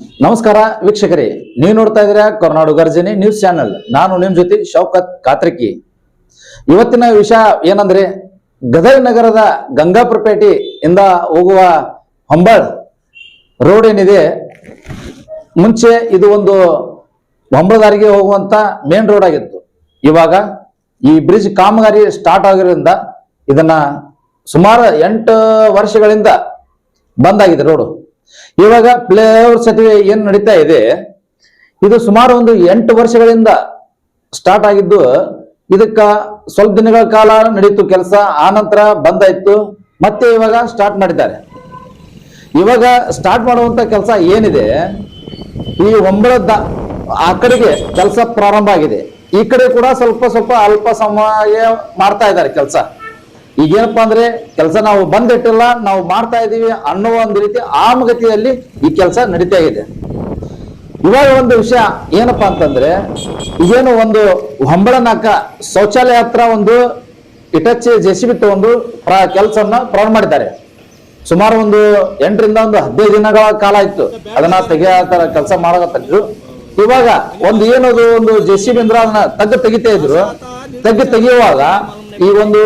ನಮಸ್ಕಾರ ವೀಕ್ಷಕರೇ, ನೀವು ನೋಡ್ತಾ ಇದ್ದೀರಾ ಕರ್ನಾಡು ಗರ್ಜನೆ ನ್ಯೂಸ್ ಚಾನೆಲ್. ನಾನು ನಿಮ್ ಜೊತೆ ಶೌಕತ್ ಕಾತ್ರಿಕಿ. ಇವತ್ತಿನ ವಿಷಯ ಏನಂದ್ರೆ, ಗದಗ ನಗರದ ಗಂಗಾಪುರ ಪೇಟೆ ಇಂದ ಹೋಗುವ ಹೊಂಬಾಳ್ ರೋಡ್ ಏನಿದೆ, ಮುಂಚೆ ಇದು ಒಂದು ಹೊಂಬಳದಾರಿಗೆ ಹೋಗುವಂತ ಮೇನ್ ರೋಡ್ ಆಗಿತ್ತು. ಇವಾಗ ಈ ಬ್ರಿಡ್ಜ್ ಕಾಮಗಾರಿ ಸ್ಟಾರ್ಟ್ ಆಗಿರೋದ್ರಿಂದ ಇದನ್ನ ಸುಮಾರು ಎಂಟು ವರ್ಷಗಳಿಂದ ಬಂದಾಗಿದೆ ರೋಡು ಇವಾಗ ಪ್ಲೇಯರ್ ಸತಿವೆ ಏನ್ ನಡೀತಾ ಇದೆ? ಇದು ಸುಮಾರು ಒಂದು ಎಂಟು ವರ್ಷಗಳಿಂದ ಸ್ಟಾರ್ಟ್ ಆಗಿದ್ದು, ಇದಕ್ಕ ಸ್ವಲ್ಪ ದಿನಗಳ ಕಾಲ ನಡೀತು ಕೆಲಸ, ಆ ನಂತರ ಬಂದಾಯ್ತು, ಮತ್ತೆ ಇವಾಗ ಸ್ಟಾರ್ಟ್ ಮಾಡಿದ್ದಾರೆ. ಇವಾಗ ಸ್ಟಾರ್ಟ್ ಮಾಡುವಂತ ಕೆಲಸ ಏನಿದೆ? ಈ ಒಂಬಳದ ಆ ಕಡೆಗೆ ಕೆಲಸ ಪ್ರಾರಂಭ ಆಗಿದೆ. ಈ ಕಡೆ ಕೂಡ ಸ್ವಲ್ಪ ಸ್ವಲ್ಪ ಅಲ್ಪ ಸಮಯ ಮಾಡ್ತಾ ಇದ್ದಾರೆ ಕೆಲಸ. ಈಗೇನಪ್ಪಾ ಅಂದ್ರೆ ಕೆಲಸ ನಾವು ಬಂದಿಟ್ಟಿಲ್ಲ, ನಾವು ಮಾಡ್ತಾ ಇದೀವಿ ಅನ್ನೋ ಒಂದು ರೀತಿ ಆಮಗತಿಯಲ್ಲಿ ಈ ಕೆಲಸ ನಡೀತಾ ಇದೆ. ಇವಾಗ ಒಂದು ವಿಷಯ ಏನಪ್ಪಾ ಅಂತಂದ್ರೆ ಈಗೇನು ಒಂದು ಹೊಂಬಳನಾಕ ಶೌಚಾಲಯ ಹತ್ರ ಒಂದು ಇಟಚ್ ಜೆಸಿಬಿ ಒಂದು ಕೆಲಸವನ್ನ ಪ್ರಾರಂಭ ಮಾಡಿದ್ದಾರೆ. ಸುಮಾರು ಒಂದು ಎಂಟರಿಂದ ಒಂದು ಹದಿನೈದು ದಿನಗಳ ಕಾಲ ಇತ್ತು ಅದನ್ನ ತೆಗೆಯತರ ಕೆಲಸ ಮಾಡಕತ್ತಿದ್ರು ಇವಾಗ ಒಂದು ಏನದು ಒಂದು ಜೆಸಿಬಿ ಅಂದ್ರೆ ಅದನ್ನ ತಗ್ಗು ತೆಗಿತಾ ಇದ್ರು. ತಗ್ಗು ತೆಗೆಯುವಾಗ ಈ ಒಂದು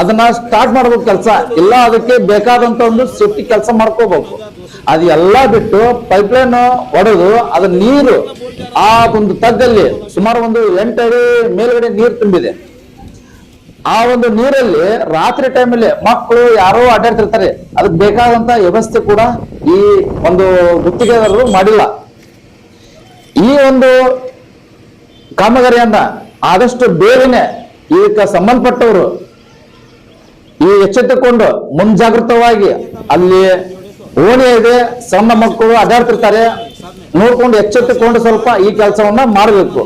ಅದನ್ನ ಸ್ಟಾರ್ಟ್ ಮಾಡ್ಬೇಕು ಕೆಲಸ. ಇಲ್ಲ, ಅದಕ್ಕೆ ಬೇಕಾದಂತ ಒಂದು ಸೇಫ್ಟಿ ಕೆಲಸ ಮಾಡ್ಕೋಬೇಕು ಅದು ಎಲ್ಲ ಬಿಟ್ಟು ಪೈಪ್ಲೈನ್ ಒಡೆದು ಅದ ನೀರು ಆ ಒಂದು ತಗ್ಗಲ್ಲಿ ಸುಮಾರು ಒಂದು ಎಂಟು ಅಡಿ ಮೇಲ್ಗಡೆ ನೀರು ತುಂಬಿದೆ. ಆ ಒಂದು ನೀರಲ್ಲಿ ರಾತ್ರಿ ಟೈಮಲ್ಲಿ ಮಕ್ಕಳು ಯಾರೋ ಅಡ್ಡಾಡ್ತಿರ್ತಾರೆ. ಅದಕ್ಕೆ ಬೇಕಾದಂತ ವ್ಯವಸ್ಥೆ ಕೂಡ ಈ ಒಂದು ಗುತ್ತಿಗೆದಾರರು ಮಾಡಿಲ್ಲ. ಈ ಒಂದು ಕಾಮಗಾರಿಯನ್ನ ಆದಷ್ಟು ಬೇಗನೆ ಇದಕ್ಕೆ ಸಂಬಂಧಪಟ್ಟವರು ಈ ಎಚ್ಚೆತ್ತುಕೊಂಡು ಮುಂಜಾಗೃತವಾಗಿ ಅಲ್ಲಿ ಓಣಿ ಇದೆ, ಸಣ್ಣ ಮಕ್ಕಳು ಅಡ್ಡಾಡ್ತಿರ್ತಾರೆ. ನೋಡ್ಕೊಂಡು ಎಚ್ಚೆತ್ತುಕೊಂಡು ಸ್ವಲ್ಪ ಈ ಕೆಲಸವನ್ನ ಮಾಡಬೇಕು.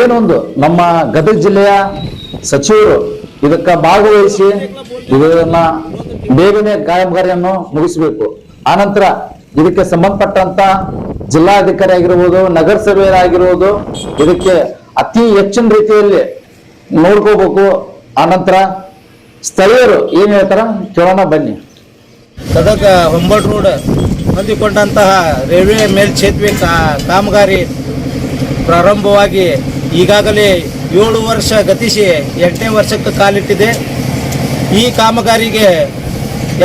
ಏನೊಂದು ನಮ್ಮ ಗದಗ ಜಿಲ್ಲೆಯ ಸಚಿವರು ಇದಕ್ಕ ಭಾಗವಹಿಸಿ ಇದನ್ನ ಬೇಗನೆ ಕಾಮಗಾರಿಯನ್ನು ಮುಗಿಸಬೇಕು. ಆನಂತರ ಇದಕ್ಕೆ ಸಂಬಂಧಪಟ್ಟಂತ ಜಿಲ್ಲಾಧಿಕಾರಿ ಆಗಿರ್ಬೋದು ನಗರಸಭೆ ಆಗಿರ್ಬೋದು ಇದಕ್ಕೆ ಅತಿ ಹೆಚ್ಚಿನ ರೀತಿಯಲ್ಲಿ ನೋಡ್ಕೋಬೇಕು. ಆನಂತರ ಸ್ಥಳೀಯರು ಏನು ಹೇಳ್ತಾರ? ಕೇಳೋಣ, ಬನ್ನಿ. ಸದಕ ಹೊಂಬಟ್ ರೋಡ್ ಹೊಂದಿಕೊಂಡಂತಹ ರೈಲ್ವೆ ಮೇಲ್ಸೇತುವೆ ಕಾಮಗಾರಿ ಪ್ರಾರಂಭವಾಗಿ ಈಗಾಗಲೇ ಏಳು ವರ್ಷ ಗತಿಸಿ ಎಂಟನೇ ವರ್ಷಕ್ಕೆ ಕಾಲಿಟ್ಟಿದೆ. ಈ ಕಾಮಗಾರಿಗೆ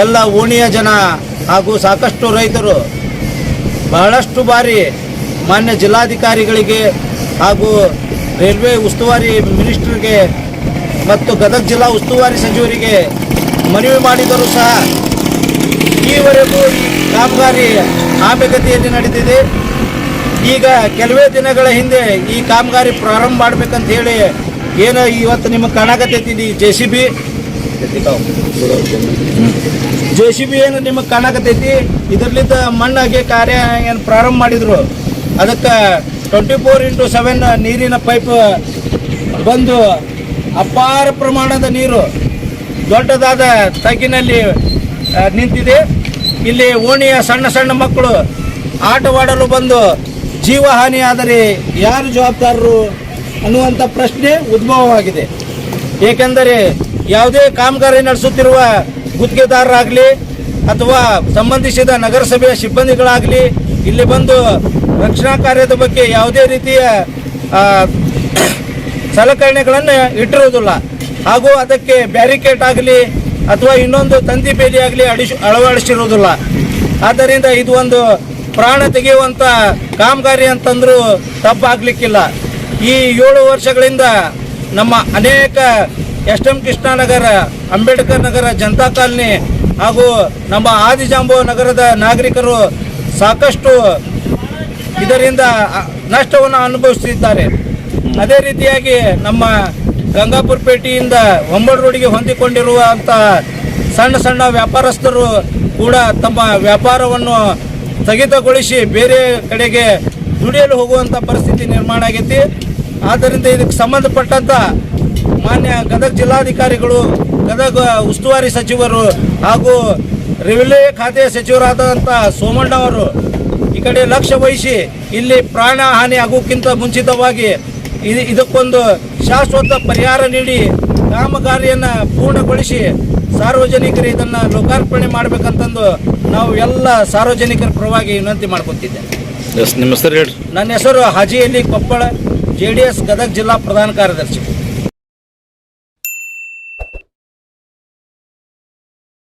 ಎಲ್ಲ ಓಣಿಯ ಜನ ಹಾಗೂ ಸಾಕಷ್ಟು ರೈತರು ಬಹಳಷ್ಟು ಬಾರಿ ಮಾನ್ಯ ಜಿಲ್ಲಾಧಿಕಾರಿಗಳಿಗೆ ಹಾಗೂ ರೈಲ್ವೆ ಉಸ್ತುವಾರಿ ಮಿನಿಸ್ಟರ್ಗೆ ಮತ್ತು ಗದಗ ಜಿಲ್ಲಾ ಉಸ್ತುವಾರಿ ಸಚಿವರಿಗೆ ಮನವಿ ಮಾಡಿದರೂ ಸಹ ಈವರೆಗೂ ಈ ಕಾಮಗಾರಿ ಆಮೆಗತಿಯಲ್ಲಿ ನಡೆದಿದೆ. ಈಗ ಕೆಲವೇ ದಿನಗಳ ಹಿಂದೆ ಈ ಕಾಮಗಾರಿ ಪ್ರಾರಂಭ ಮಾಡ್ಬೇಕಂತ ಹೇಳಿ ಏನು ಇವತ್ತು ನಿಮಗೆ ಕಾಣಕತ್ತೈತಿ J C B. J C B ಏನು ನಿಮಗೆ ಕಾಣಕತ್ತೈತಿ? ಇದರ್ಲಿದ್ದ ಮಣ್ಣಾಗೆ ಕಾರ್ಯ ಏನು ಪ್ರಾರಂಭ ಮಾಡಿದ್ರು? ಅದಕ್ಕೆ ಟ್ವೆಂಟಿ ಫೋರ್ ಇಂಟು ಸೆವೆನ್ ನೀರಿನ ಪೈಪ್ ಬಂದು ಅಪಾರ ಪ್ರಮಾಣದ ನೀರು ದೊಡ್ಡದಾದ ತಗ್ಗಿನಲ್ಲಿ ನಿಂತಿದೆ. ಇಲ್ಲಿ ಓಣಿಯ ಸಣ್ಣ ಸಣ್ಣ ಮಕ್ಕಳು ಆಟವಾಡಲು ಬಂದು ಜೀವಹಾನಿ ಆದರೆ ಯಾರು ಜವಾಬ್ದಾರರು ಅನ್ನುವಂಥ ಪ್ರಶ್ನೆ ಉದ್ಭವವಾಗಿದೆ. ಏಕೆಂದರೆ ಯಾವುದೇ ಕಾಮಗಾರಿ ನಡೆಸುತ್ತಿರುವ ಗುತ್ತಿಗೆದಾರರಾಗಲಿ ಅಥವಾ ಸಂಬಂಧಿಸಿದ ನಗರಸಭೆಯ ಸಿಬ್ಬಂದಿಗಳಾಗಲಿ, ಇಲ್ಲಿ ಬಂದು ರಕ್ಷಣಾ ಕಾರ್ಯದ ಬಗ್ಗೆ ಯಾವುದೇ ರೀತಿಯ ಸಲಕರಣೆಗಳನ್ನು ಇಟ್ಟಿರುವುದಿಲ್ಲ. ಹಾಗೂ ಅದಕ್ಕೆ ಬ್ಯಾರಿಕೇಡ್ ಆಗಲಿ ಅಥವಾ ಇನ್ನೊಂದು ತಂತಿ ಬೇಲಿ ಆಗಲಿ ಅಳವಡಿಸಿರುವುದಿಲ್ಲ. ಆದ್ದರಿಂದ ಇದು ಒಂದು ಪ್ರಾಣ ತೆಗೆಯುವಂಥ ಕಾಮಗಾರಿ ಅಂತಂದರೂ ತಪ್ಪಾಗಲಿಕ್ಕಿಲ್ಲ. ಈ ಏಳು ವರ್ಷಗಳಿಂದ ನಮ್ಮ ಅನೇಕ S M Krishnanagar, Ambedkar Nagar Janata colony ಹಾಗೂ ನಮ್ಮ ಆದಿಜಾಂಬೋ ನಗರದ ನಾಗರಿಕರು ಸಾಕಷ್ಟು ಇದರಿಂದ ನಷ್ಟವನ್ನು ಅನುಭವಿಸುತ್ತಿದ್ದಾರೆ. ಅದೇ ರೀತಿಯಾಗಿ ನಮ್ಮ ಗಂಗಾಪುರ ಪೇಟೆಯಿಂದ ಒಂಬರ್ ರೋಡಿಗೆ ಹೊಂದಿಕೊಂಡಿರುವಂಥ ಸಣ್ಣ ಸಣ್ಣ ವ್ಯಾಪಾರಸ್ಥರು ಕೂಡ ತಮ್ಮ ವ್ಯಾಪಾರವನ್ನು ಸ್ಥಗಿತಗೊಳಿಸಿ ಬೇರೆ ಕಡೆಗೆ ದುಡಿಯಲು ಹೋಗುವಂಥ ಪರಿಸ್ಥಿತಿ ನಿರ್ಮಾಣ ಆಗೈತಿ. ಆದ್ದರಿಂದ ಇದಕ್ಕೆ ಸಂಬಂಧಪಟ್ಟಂಥ ಮಾನ್ಯ ಗದಗ ಜಿಲ್ಲಾಧಿಕಾರಿಗಳು ಗದಗ ಉಸ್ತುವಾರಿ ಸಚಿವರು ಹಾಗೂ ರೈಲ್ವೆ ಖಾತೆ ಸಚಿವರಾದಂಥ ಸೋಮಣ್ಣ ಅವರು ಈ ಕಡೆ ಲಕ್ಷ್ಯ ವಹಿಸಿ ಇಲ್ಲಿ ಪ್ರಾಣ ಹಾನಿ ಆಗೋಕ್ಕಿಂತ ಮುಂಚಿತವಾಗಿ ಇದು ಇದಕ್ಕೊಂದು ಶಾಶ್ವತ ಪರಿಹಾರ ನೀಡಿ ಕಾಮಗಾರಿಯನ್ನು ಪೂರ್ಣಗೊಳಿಸಿ ಸಾರ್ವಜನಿಕರು ಇದನ್ನು ಲೋಕಾರ್ಪಣೆ ಮಾಡಬೇಕಂತಂದು ನಾವು ಎಲ್ಲ ಸಾರ್ವಜನಿಕರ ಪರವಾಗಿ ವಿನಂತಿ ಮಾಡ್ಕೊತಿದ್ದೆ. ನನ್ನ ಹೆಸರು Haji Ali Koppal J D S Gadag ಜಿಲ್ಲಾ ಪ್ರಧಾನ ಕಾರ್ಯದರ್ಶಿ.